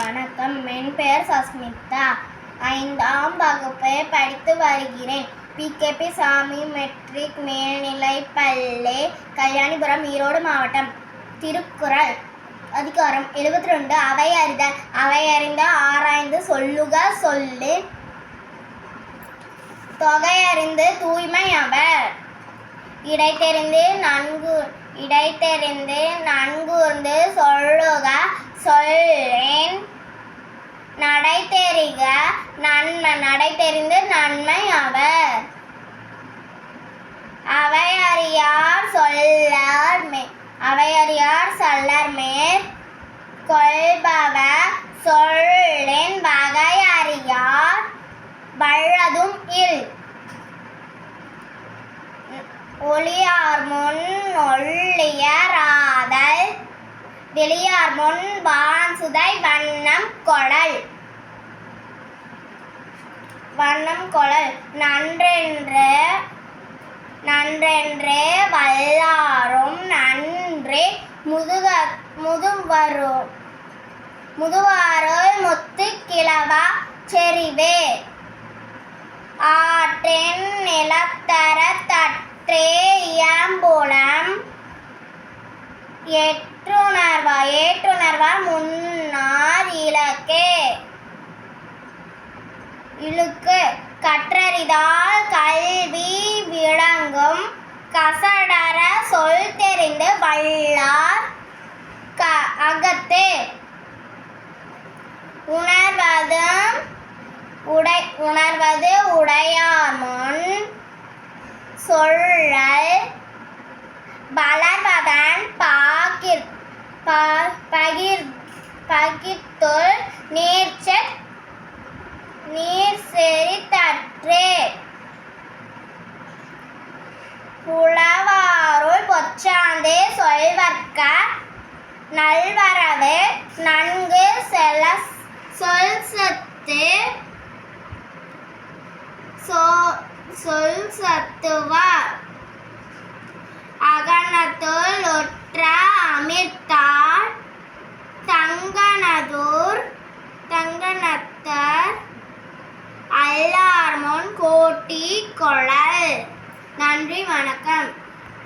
வணக்கம். என் பெயர் சஸ்மிதா. ஐந்தாம் வகுப்பை படித்து வருகிறேன். பிகேபி சாமி மெட்ரிக் மேல்நிலை பள்ளி கல்யாணிபுரம் ஈரோடு மாவட்டம் திருக்குறள் அதிகாரம் எழுபத்தி ரெண்டு அவை அறித அவை அறிந்த ஆராய்ந்து சொல்லுக சொல்லு. தொகை அறிந்து தூய்மை அவர். இடை தெரிந்து நன்கு இடை தெரிந்து நன்கூர்ந்து சொல்லுக சொல்லேன். நன்மை நடை தெரிந்து நன்மை அவர். அவை அறியார் சொல்லார் மே அவை அறியார் சொல்லர் மேற் கொள்பவர் சொல்லின் வகை அறியார் வல்லதும் இல். ஒளியார் முன் ஒள்ளியராதல் வெளியார் முன் வான்சுதை வண்ணம் கொழல் வண்ணம் கொழல் நன்றென்ற நன்றென்றே வல்லாரும் நன்றே முதுக முதுவரோ முதுவாரோய் முத்து கிழவா செறிவே. ஆற்றின் நிலத்தர தற்றே இயம்புலம் எற்றுணர்வா ஏற்றுணர்வா முன்னார் இழுக்கு. கற்றறிதால் கல்வி விளங்கும். கசடர சொல் தெரிந்து வல்லார். க அகத்து. உணர்வதும் உடை உணர்வது உடையார் முன் சொல்லல் வளர்வதன் பாகிர் ப- பகிர் பகிர்த்தொல் நேர்ச்ச நீர் செறித்தற்றே புலவாருள் பொச்சாந்தே சொல்வர்க்க நல்வரவு நன்கு செல சொல் சத்து. சொல் சத்துவார். அகனத்துள் ஒற்ற அமிர்தார் டீ முன் கொழல் நன்றி வணக்கம்.